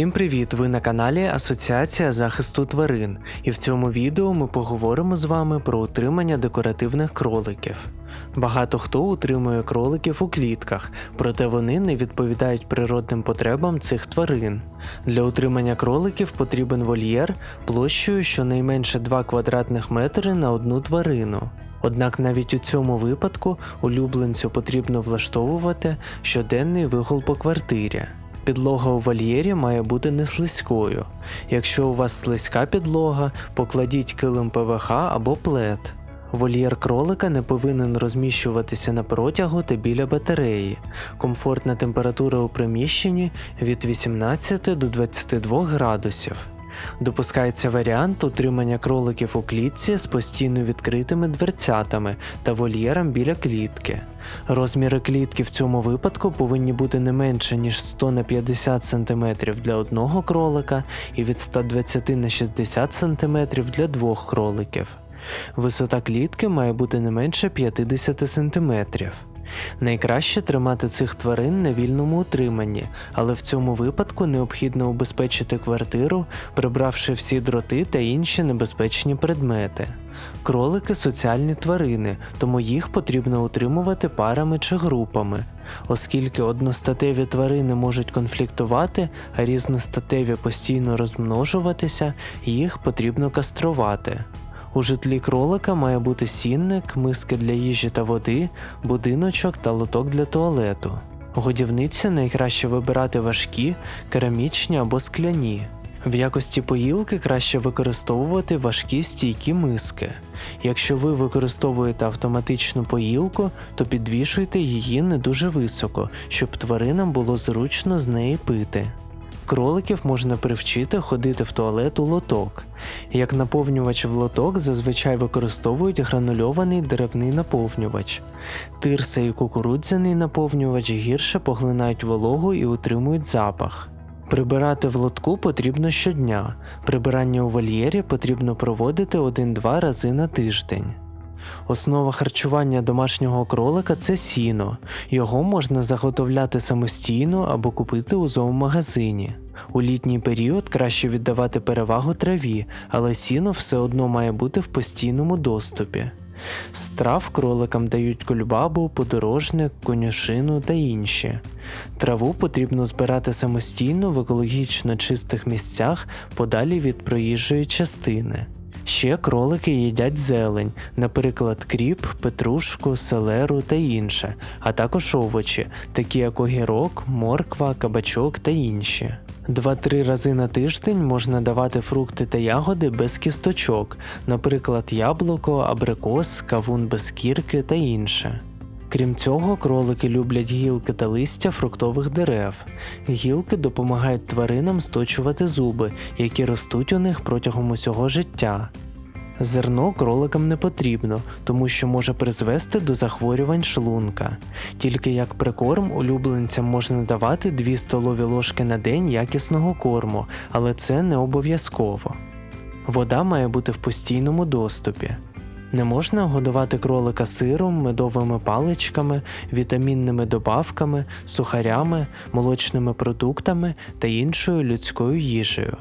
Всім привіт! Ви на каналі Асоціація захисту тварин, і в цьому відео ми поговоримо з вами про утримання декоративних кроликів. Багато хто утримує кроликів у клітках, проте вони не відповідають природним потребам цих тварин. Для утримання кроликів потрібен вольєр площею щонайменше 2 квадратних метри на одну тварину. Однак навіть у цьому випадку улюбленцю потрібно влаштовувати щоденний вигул по квартирі. Підлога у вольєрі має бути не слизькою. Якщо у вас слизька підлога, покладіть килим ПВХ або плед. Вольєр кролика не повинен розміщуватися на протягу та біля батареї. Комфортна температура у приміщенні від 18 до 22 градусів. Допускається варіант утримання кроликів у клітці з постійно відкритими дверцятами та вольєром біля клітки. Розміри клітки в цьому випадку повинні бути не менше ніж 100 на 50 см для одного кролика і від 120 на 60 см для двох кроликів. Висота клітки має бути не менше 50 см. Найкраще тримати цих тварин на вільному утриманні, але в цьому випадку необхідно убезпечити квартиру, прибравши всі дроти та інші небезпечні предмети. Кролики соціальні тварини, тому їх потрібно утримувати парами чи групами. Оскільки одностатеві тварини можуть конфліктувати, а різностатеві постійно розмножуватися, їх потрібно каструвати. У житлі кролика має бути сінник, миски для їжі та води, будиночок та лоток для туалету. Годівниці найкраще вибирати важкі, керамічні або скляні. В якості поїлки краще використовувати важкі стійкі миски. Якщо ви використовуєте автоматичну поїлку, то підвішуйте її не дуже високо, щоб тваринам було зручно з неї пити. Кроликів можна привчити ходити в туалет у лоток. Як наповнювач в лоток зазвичай використовують гранульований деревний наповнювач. Тирса і кукурудзяний наповнювач гірше поглинають вологу і утримують запах. Прибирати в лотку потрібно щодня. Прибирання у вольєрі потрібно проводити 1-2 рази на тиждень. Основа харчування домашнього кролика це сіно. Його можна заготовляти самостійно або купити у зоомагазині. У літній період краще віддавати перевагу траві, але сіно все одно має бути в постійному доступі. З трав кроликам дають кульбабу, подорожник, конюшину та інші. Траву потрібно збирати самостійно в екологічно чистих місцях подалі від проїжджої частини. Ще кролики їдять зелень, наприклад, кріп, петрушку, селеру та інше, а також овочі, такі як огірок, морква, кабачок та інші. Два-три рази на тиждень можна давати фрукти та ягоди без кісточок, наприклад, яблуко, абрикос, кавун без кірки та інше. Крім цього, кролики люблять гілки та листя фруктових дерев. Гілки допомагають тваринам сточувати зуби, які ростуть у них протягом усього життя. Зерно кроликам не потрібно, тому що може призвести до захворювань шлунка. Тільки як прикорм улюбленцям можна давати 2 столові ложки на день якісного корму, але це не обов'язково. Вода має бути в постійному доступі. Не можна годувати кролика сиром, медовими паличками, вітамінними добавками, сухарями, молочними продуктами та іншою людською їжею.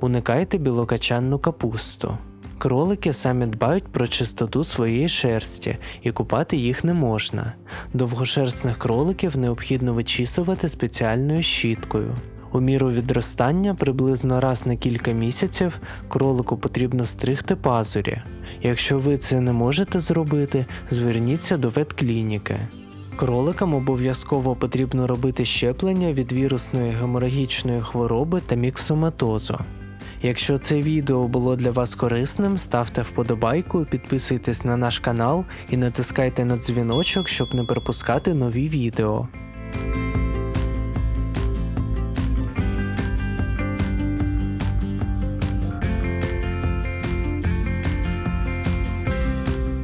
Уникайте білокачанну капусту. Кролики самі дбають про чистоту своєї шерсті і купати їх не можна. Довгошерстних кроликів необхідно вичісувати спеціальною щіткою. У міру відростання приблизно раз на кілька місяців кролику потрібно стригти пазурі. Якщо ви це не можете зробити, зверніться до ветклініки. Кроликам обов'язково потрібно робити щеплення від вірусної геморагічної хвороби та міксоматозу. Якщо це відео було для вас корисним, ставте вподобайку, підписуйтесь на наш канал і натискайте на дзвіночок, щоб не пропускати нові відео.